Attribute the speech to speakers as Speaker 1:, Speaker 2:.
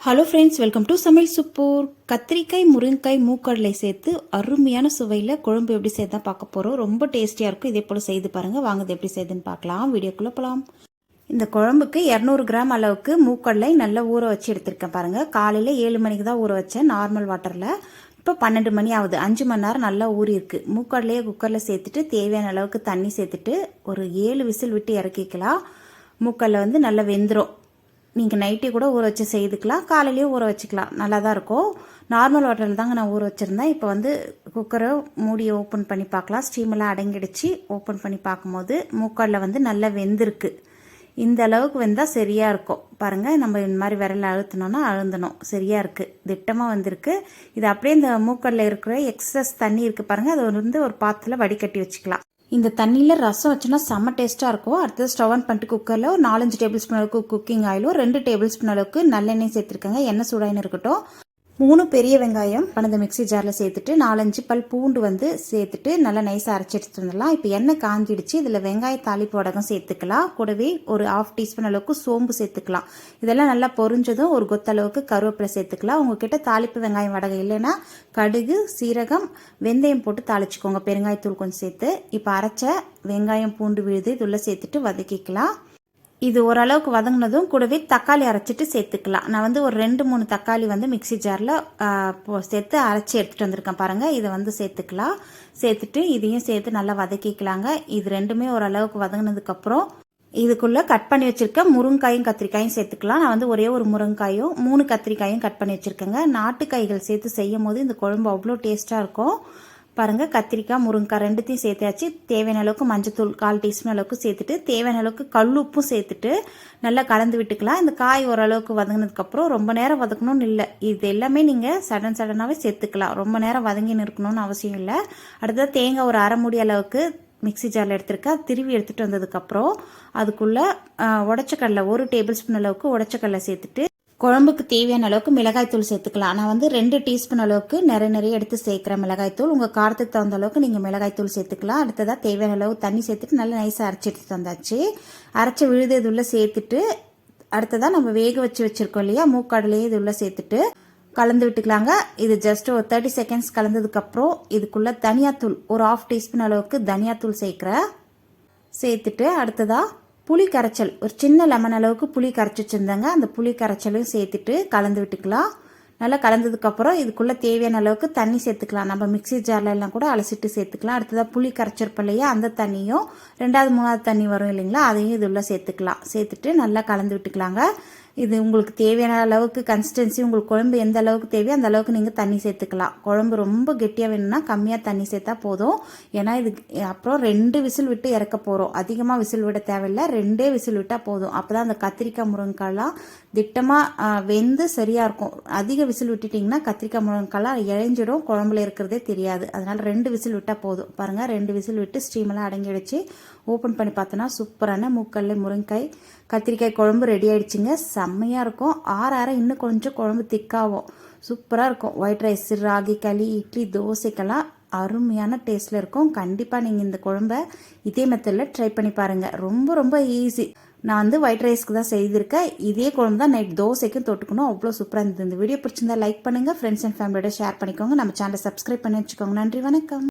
Speaker 1: Hello friends welcome to சமையல் சுப்பூர் கத்திரிக்காய் முருங்கைக்காய் மூக்கடலை சேர்த்து அருமையான சுவையில் குழம்பு எப்படி செய்தா பார்க்க போகிறோம் ரொம்ப டேஸ்டியாக இருக்கும். இதே போல் செய்து பாருங்கள் வாங்குது எப்படி செய்யுதுன்னு பார்க்கலாம். வீடியோக்குள்ளே போகலாம் இந்த குழம்புக்கு இரநூறு கிராம் அளவுக்கு மூக்கடலை நல்லா ஊற வச்சு எடுத்திருக்கேன் பாருங்கள் காலையில் ஏழு மணிக்கு தான் ஊற வச்சேன். நார்மல் வாட்டரில் இப்போ பன்னெண்டு மணி ஆகுது. அஞ்சு மணி நேரம் நல்லா ஊறி இருக்கு. மூக்கடலையே குக்கரில் சேர்த்துட்டு தேவையான அளவுக்கு தண்ணி சேர்த்துட்டு ஒரு ஏழு விசில் விட்டு இறக்கிக்கலாம். மூக்கடலை வந்து நல்லா வெந்துடும் நீங்கள் நைட்டே கூட ஊற வச்சு செய்துக்கலாம். காலையிலேயே ஊற வச்சுக்கலாம். நல்லா தான் இருக்கும் நார்மல் வாட்டரில் தாங்க நான் ஊற வச்சுருந்தேன். இப்போ வந்து குக்கரை மூடியை ஓப்பன் பண்ணி பார்க்கலாம். ஸ்டீமெல்லாம் அடங்கிடுச்சு. ஓப்பன் பண்ணி பார்க்கும்போது மூக்கடல வந்து நல்லா வெந்திருக்கு. இந்த அளவுக்கு வெந்தால் சரியாக இருக்கும். பாருங்கள் நம்ம இந்த மாதிரி விரல அழுத்தினோன்னா அழுந்தணும். சரியாக இருக்குது திட்டமாக வந்திருக்கு. இது அப்படியே இந்த மூக்கல்ல இருக்கிற எக்ஸஸ் தண்ணி இருக்குது பாருங்கள் அதை வந்து ஒரு பாத்தில் வடிகட்டி வச்சுக்கலாம். இந்த தண்ணியில் ரசம் வச்சுன்னா செம்ம டேஸ்ட்டாக இருக்கும். அடுத்தது ஸ்டவ் ஆன் பண்ணிட்டு குக்கரில் ஒரு நாலஞ்சு டேபிள் ஸ்பூன் அளவுக்கு குக்கிங் ஆயிலும் ரெண்டு டேபிள் ஸ்பூன் அளவுக்கு நல்லெண்ணெய் சேர்த்துருக்காங்க. எண்ணெய் சூடாயின்னு இருக்கட்டும். மூணு பெரிய வெங்காயம் பணந்த மிக்சி ஜாரில் சேர்த்துட்டு நாலஞ்சு பல் பூண்டு வந்து சேர்த்துட்டு நல்லா நைஸாக அரைச்சி எடுத்துருந்துடலாம் இப்போ எண்ணெய் காஞ்சிடுச்சு. இதில் வெங்காய தாளிப்பு வடகம் சேர்த்துக்கலாம். கூடவே ஒரு ஆஃப் டீஸ்பூன் அளவுக்கு சோம்பு சேர்த்துக்கலாம். இதெல்லாம் நல்லா பொரிஞ்சதும் ஒரு கொத்தளவுக்கு கருவேப்பிலை சேர்த்துக்கலாம். உங்ககிட்ட தாளிப்பு வெங்காயம் வடகம் இல்லைன்னா கடுகு சீரகம் வெந்தயம் போட்டு தாளிச்சுக்கோங்க. பெருங்காயத்தூள் கொஞ்சம் சேர்த்து. இப்போ அரைச்ச வெங்காயம் பூண்டு விழுது இதுள்ள சேர்த்துட்டு வதக்கிக்கலாம். இது ஓரளவுக்கு வதங்கினதும் கூடவே தக்காளி அரைச்சிட்டு சேர்த்துக்கலாம். நான் வந்து ஒரு ரெண்டு மூணு தக்காளி வந்து மிக்சி ஜாரில் சேர்த்து அரைச்சி எடுத்துகிட்டு வந்திருக்கேன் பாருங்கள் இதை வந்து சேர்த்துக்கலாம். சேர்த்துட்டு இதையும் சேர்த்து நல்லா வதக்கிக்கலாங்க. இது ரெண்டுமே ஓரளவுக்கு வதங்கினதுக்கப்புறம் இதுக்குள்ளே கட் பண்ணி வச்சுருக்க முருங்காயும் கத்திரிக்காயும் சேர்த்துக்கலாம். நான் வந்து ஒரே ஒரு முருங்காயும் மூணு கத்திரிக்காயும் கட் பண்ணி வச்சுருக்கேங்க. நாட்டுக்காய்கள் சேர்த்து செய்யும் போது இந்த குழம்பு அவ்வளோ டேஸ்ட்டாக இருக்கும். பாருங்கள் கத்திரிக்காய் முருங்கைக்காய் ரெண்டுத்தையும் சேர்த்தாச்சு. தேவையான அளவுக்கு மஞ்சத்தூள் கால் டீஸ்பூன் அளவுக்கு சேர்த்துட்டு தேவையான அளவுக்கு கல்லுப்பும் சேர்த்துட்டு நல்லா கலந்து விட்டுக்கலாம். இந்த காய் ஓரளவுக்கு வதங்கினதுக்கப்புறம் ரொம்ப நேரம் வதக்கணும்னு இல்லை. இது எல்லாமே நீங்கள் சடன் சடனாகவே சேர்த்துக்கலாம். ரொம்ப நேரம் வதங்கின்னு இருக்கணும்னு அவசியம் இல்லை. அடுத்தது தேங்காய் ஒரு அரை முடி அளவுக்கு மிக்சி ஜாரில் எடுத்திருக்கேன். திருவி எடுத்துகிட்டு வந்ததுக்கப்புறம் அதுக்குள்ளே உடச்சக்கடலை ஒரு டேபிள் ஸ்பூன் அளவுக்கு உடச்சக்கடலை சேர்த்துட்டு குழம்புக்கு தேவையான அளவுக்கு மிளகாய்த்தூள் சேர்த்துக்கலாம். நான் வந்து ரெண்டு டீஸ்பூன் அளவுக்கு நிறைய நிறைய எடுத்து சேர்க்குறேன் மிளகாய்த்தூள் உங்கள் காரத்துக்கு தகுந்த அளவுக்கு நீங்கள் மிளகாய்த்தூள் சேர்த்துக்கலாம். அடுத்ததாக தேவையான அளவு தண்ணி சேர்த்துட்டு நல்லா நைஸாக அரைச்சி எடுத்து தந்தாச்சு அரைச்சி விழுது இதுள்ள சேர்த்துட்டு அடுத்ததாக நம்ம வேக வச்சு வச்சுருக்கோம் இல்லையா மூக்கடலையே இது உள்ளே சேர்த்துட்டு கலந்து விட்டுக்கலாங்க. இது ஜஸ்ட் ஒரு தேர்ட்டி செகண்ட்ஸ் கலந்ததுக்கப்புறம் இதுக்குள்ளே தனியாத்தூள் ஒரு ஆஃப் டீஸ்பூன் அளவுக்கு தனியாத்தூள் சேர்க்குறேன் சேர்த்துட்டு அடுத்ததாக புளி கரைச்சல். ஒரு சின்ன லெமன் அளவுக்கு புளி கரைச்சி வச்சுருந்தாங்க அந்த புளி கரைச்சலையும் சேர்த்துட்டு கலந்து விட்டுக்கலாம். நல்லா கலந்ததுக்கப்புறம் இதுக்குள்ளே தேவையான அளவுக்கு தண்ணி சேர்த்துக்கலாம். நம்ம மிக்சி ஜாரில் எல்லாம் கூட அலசிட்டு சேர்த்துக்கலாம். அடுத்ததாக புளி கரைச்சிருப்போம் இல்லையா அந்த தண்ணியும் ரெண்டாவது மூணாவது தண்ணி வரும் இல்லைங்களா அதையும் இதுள்ள சேர்த்துக்கலாம். சேர்த்துட்டு நல்லா கலந்து விட்டுக்கலாங்க. இது உங்களுக்கு தேவையான அளவுக்கு கன்சிஸ்டன்சி உங்களுக்கு குழம்பு எந்த அளவுக்கு தேவையோ அந்த அளவுக்கு நீங்கள் தண்ணி சேர்த்துக்கலாம். குழம்பு ரொம்ப கெட்டியாக வேணும்னா கம்மியாக தண்ணி சேர்த்தா போதும். ஏன்னா இது அப்புறம் ரெண்டு விசில் விட்டு இறக்க போகிறோம் அதிகமாக விசில் விட தேவையில்லை. ரெண்டே விசில் விட்டால் போதும். அப்போ தான் அந்த கத்திரிக்காய் முருங்கைக்காய்லாம் திட்டமாக வெந்து சரியாக இருக்கும். அதிக விசில் விட்டுட்டிங்கன்னா கத்திரிக்காய் முருங்கைக்காய்லாம் இழைஞ்சிடும். குழம்புல இருக்கிறதே தெரியாது. அதனால் ரெண்டு விசில் விட்டால் போதும். பாருங்கள் ரெண்டு விசில் விட்டு ஸ்டீமெல்லாம் அடங்கி வச்சு ஓப்பன் பண்ணி பார்த்தோன்னா சூப்பரான மூக்கல்ல முருங்கைக்காய் கத்திரிக்காய் குழம்பு ரெடி ஆயிடுச்சுங்க. செம்மையாக இருக்கும். ஆற ஆற இன்னும் கொஞ்சம் குழம்பு திக்காகும். சூப்பராக இருக்கும். ஒயிட் ரைஸ் ராகி களி இட்லி தோசைக்கெல்லாம் அருமையான டேஸ்ட்டில் இருக்கும். கண்டிப்பாக நீங்கள் இந்த குழம்ப இதே மெத்தடில் ட்ரை பண்ணி பாருங்கள் ரொம்ப ரொம்ப ஈஸி நான் வந்து ஒயிட் ரைஸ்க்கு தான் செய்திருக்கேன். இதே குழம்பு தான் நைட் தோசைக்கும் தொட்டுக்கணும். அவ்வளோ சூப்பராக இருந்தது. இந்த வீடியோ பிடிச்சிருந்தா லைக் பண்ணுங்கள் ஃப்ரெண்ட்ஸ் அண்ட் ஃபேமிலியோட ஷேர் பண்ணிக்கோங்க. நம்ம சேனலை சப்ஸ்கிரைப் பண்ணி வச்சுக்கோங்க. நன்றி வணக்கம்.